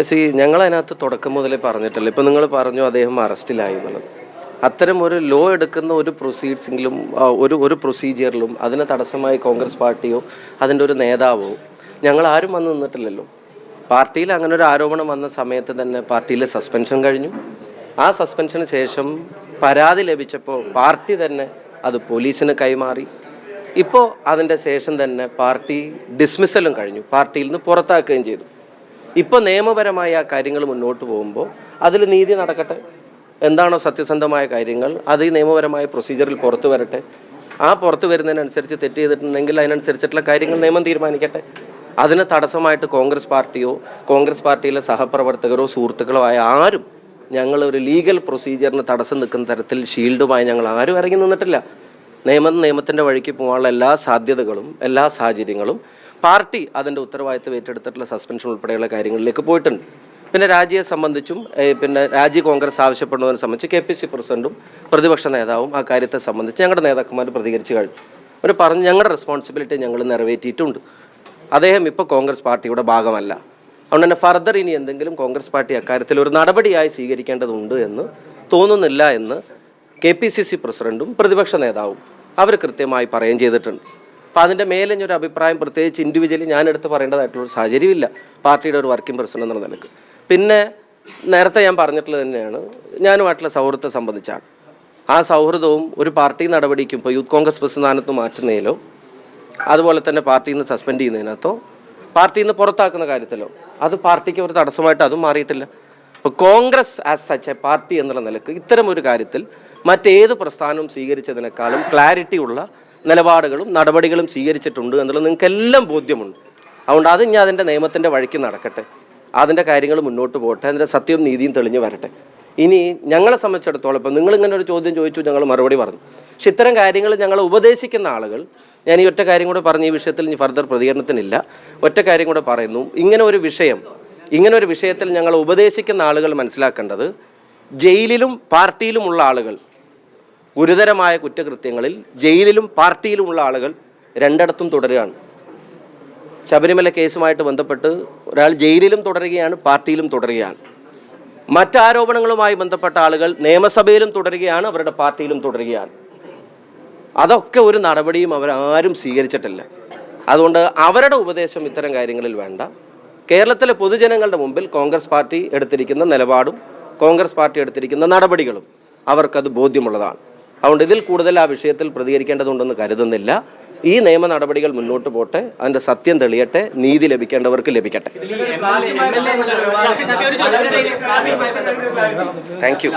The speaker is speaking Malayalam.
സി ഞങ്ങൾ അതിനകത്ത് തുടക്കം മുതലേ പറഞ്ഞിട്ടില്ല ഇപ്പം നിങ്ങൾ പറഞ്ഞു അദ്ദേഹം അറസ്റ്റിലായി എന്നുള്ളത്. അത്തരം ഒരു ലോ എടുക്കുന്ന ഒരു പ്രൊസീഡ്സിങ്കിലും ഒരു ഒരു പ്രൊസീജിയറിലും അതിന് തടസ്സമായി കോൺഗ്രസ് പാർട്ടിയോ അതിന്റെ ഒരു നേതാവോ ഞങ്ങൾ ആരും വന്ന് നിന്നിട്ടില്ലല്ലോ. പാർട്ടിയിൽ അങ്ങനെ ഒരു ആരോപണം വന്ന സമയത്ത് തന്നെ പാർട്ടിയിലെ സസ്പെൻഷൻ കഴിഞ്ഞു. ആ സസ്പെൻഷന് ശേഷം പരാതി ലഭിച്ചപ്പോൾ പാർട്ടി തന്നെ അത് പോലീസിന് കൈമാറി. ഇപ്പോൾ അതിന്റെ ശേഷം തന്നെ പാർട്ടി ഡിസ്മിസലും കഴിഞ്ഞു. പാർട്ടിയിൽ നിന്ന് പുറത്താക്കുകയും ചെയ്തു. ഇപ്പോൾ നിയമപരമായ ആ കാര്യങ്ങൾ മുന്നോട്ട് പോകുമ്പോൾ അതിൽ നീതി നടക്കട്ടെ? എന്താണോ സത്യസന്ധമായ കാര്യങ്ങൾ അത് ഈ നിയമപരമായ പ്രൊസീജിയറിൽ പുറത്തു വരട്ടെ? ആ പുറത്തു വരുന്നതിനനുസരിച്ച് തെറ്റ് ചെയ്തിട്ടുണ്ടെങ്കിൽ അതിനനുസരിച്ചിട്ടുള്ള കാര്യങ്ങൾ നിയമം തീരുമാനിക്കട്ടെ? അതിന് തടസ്സമായിട്ട് കോൺഗ്രസ് പാർട്ടിയോ കോൺഗ്രസ് പാർട്ടിയിലെ സഹപ്രവർത്തകരോ സുഹൃത്തുക്കളോ ആയ ആരും ഞങ്ങൾ ഒരു ലീഗൽ പ്രൊസീജിയറിന് തടസ്സം നിൽക്കുന്ന തരത്തിൽ ഷീൽഡുമായി ഞങ്ങൾ ആരും ഇറങ്ങി നിന്നിട്ടില്ല. നിയമം നിയമത്തിന്റെ വഴിക്ക് പോകാനുള്ള എല്ലാ സാധ്യതകളും എല്ലാ സാഹചര്യങ്ങളും പാർട്ടി അതിന്റെ ഉത്തരവാദിത്തം ഏറ്റെടുത്തിട്ടുള്ള സസ്പെൻഷൻ ഉൾപ്പെടെയുള്ള കാര്യങ്ങളിലേക്ക് പോയിട്ടുണ്ട്. പിന്നെ രാജിയെ സംബന്ധിച്ചും പിന്നെ രാജി കോൺഗ്രസ് ആവശ്യപ്പെടുന്നതിനെ സംബന്ധിച്ച് കെ പി സി പ്രസിഡന്റും പ്രതിപക്ഷ നേതാവും ആ കാര്യത്തെ സംബന്ധിച്ച് ഞങ്ങളുടെ നേതാക്കന്മാർ പ്രതികരിച്ചു കഴിഞ്ഞു. അവർ പറഞ്ഞു ഞങ്ങളുടെ റെസ്പോൺസിബിലിറ്റി ഞങ്ങൾ നിറവേറ്റിയിട്ടുണ്ട്. അദ്ദേഹം ഇപ്പോൾ കോൺഗ്രസ് പാർട്ടിയുടെ ഭാഗമല്ല. അതുകൊണ്ട് തന്നെ ഫർദർ ഇനി എന്തെങ്കിലും കോൺഗ്രസ് പാർട്ടി അക്കാര്യത്തിൽ ഒരു നടപടിയായി സ്വീകരിക്കേണ്ടതുണ്ട് എന്ന് തോന്നുന്നില്ല എന്ന് കെ പി സി സി പ്രസിഡന്റും പ്രതിപക്ഷ നേതാവും അവർ കൃത്യമായി പറയുകയും ചെയ്തിട്ടുണ്ട്. അപ്പോൾ അതിന്റെ മേലെ ഒരു അഭിപ്രായം പ്രത്യേകിച്ച് ഇൻഡിവിജ്വലി ഞാൻ എടുത്ത് പറയേണ്ടതായിട്ടുള്ള സാഹചര്യമില്ല. പാർട്ടിയുടെ ഒരു വർക്കിംഗ് പേഴ്സൺ എന്നുള്ള നിലയ്ക്ക്. പിന്നെ നേരത്തെ ഞാൻ പറഞ്ഞിട്ടുള്ളത് തന്നെയാണ് ഞാനുമായിട്ടുള്ള സൗഹൃദത്തെ സംബന്ധിച്ചാണ്. ആ സൗഹൃദവും ഒരു പാർട്ടി നടപടിക്കും ഇപ്പോൾ യൂത്ത് കോൺഗ്രസ് പ്രസ്ഥാനത്ത് മാറ്റുന്നതിലോ അതുപോലെ തന്നെ പാർട്ടിയിൽ നിന്ന് സസ്പെൻഡ് ചെയ്യുന്നതിനകത്തോ പാർട്ടിയിൽ നിന്ന് പുറത്താക്കുന്ന കാര്യത്തിലോ അത് പാർട്ടിക്ക് ഒരു തടസ്സമായിട്ട് അതും മാറിയിട്ടില്ല. ഇപ്പോൾ Congress as such a party എന്നുള്ള നിലയ്ക്ക് ഇത്തരം ഒരു കാര്യത്തിൽ മറ്റേത് പ്രസ്ഥാനവും സ്വീകരിച്ചതിനേക്കാളും ക്ലാരിറ്റി ഉള്ള നിലപാടുകളും നടപടികളും സ്വീകരിച്ചിട്ടുണ്ട് എന്നുള്ളത് നിങ്ങൾക്ക് എല്ലാം ബോധ്യമുണ്ട്. അതുകൊണ്ട് അത് ഇനി അതിന്റെ നിയമത്തിന്റെ വഴിക്ക് നടക്കട്ടെ. അതിന്റെ കാര്യങ്ങൾ മുന്നോട്ട് പോകട്ടെ. അതിന്റെ സത്യവും നീതിയും തെളിഞ്ഞു വരട്ടെ. ഇനി ഞങ്ങളെ സംബന്ധിച്ചിടത്തോളം ഇപ്പം നിങ്ങളിങ്ങനെ ഒരു ചോദ്യം ചോദിച്ചു ഞങ്ങൾ മറുപടി പറഞ്ഞു. പക്ഷെ ഇത്തരം കാര്യങ്ങൾ ഞങ്ങളെ ഉപദേശിക്കുന്ന ആളുകൾ ഞാൻ ഈ ഒറ്റ കാര്യം കൂടെ പറഞ്ഞ ഈ വിഷയത്തിൽ ഇനി ഫർദർ പ്രതികരണത്തിനില്ല. ഒറ്റ കാര്യം കൂടെ പറയുന്നു. ഇങ്ങനെ ഒരു വിഷയം ഇങ്ങനെ ഒരു വിഷയത്തിൽ ഞങ്ങൾ ഉപദേശിക്കുന്ന ആളുകൾ മനസ്സിലാക്കേണ്ടത് ജയിലിലും പാർട്ടിയിലുമുള്ള ആളുകൾ ഗുരുതരമായ കുറ്റകൃത്യങ്ങളിൽ ജയിലിലും പാർട്ടിയിലുമുള്ള ആളുകൾ രണ്ടിടത്തും തുടരുകയാണ്. ശബരിമല കേസുമായിട്ട് ബന്ധപ്പെട്ട് ഒരാൾ ജയിലിലും തുടരുകയാണ് പാർട്ടിയിലും തുടരുകയാണ്. മറ്റാരോപണങ്ങളുമായി ബന്ധപ്പെട്ട ആളുകൾ നിയമസഭയിലും തുടരുകയാണ് അവരുടെ പാർട്ടിയിലും തുടരുകയാണ്. അതൊക്കെ ഒരു നടപടിയും അവരാരും സ്വീകരിച്ചിട്ടില്ല. അതുകൊണ്ട് അവരുടെ ഉപദേശം ഇത്തരം കാര്യങ്ങളിൽ വേണ്ട. കേരളത്തിലെ പൊതുജനങ്ങളുടെ മുമ്പിൽ കോൺഗ്രസ് പാർട്ടി എടുത്തിരിക്കുന്ന നിലപാടും കോൺഗ്രസ് പാർട്ടി എടുത്തിരിക്കുന്ന നടപടികളും അവർക്കത് ബോധ്യമുള്ളതാണ്. അതുകൊണ്ട് ഇതിൽ കൂടുതൽ ആ വിഷയത്തിൽ പ്രതികരിക്കേണ്ടതുണ്ടെന്ന് കരുതുന്നില്ല. ഈ നിയമ നടപടികൾ മുന്നോട്ട് പോട്ടെ. അതിന്റെ സത്യം തെളിയട്ടെ. നീതി ലഭിക്കേണ്ടവർക്ക് ലഭിക്കട്ടെ. Thank you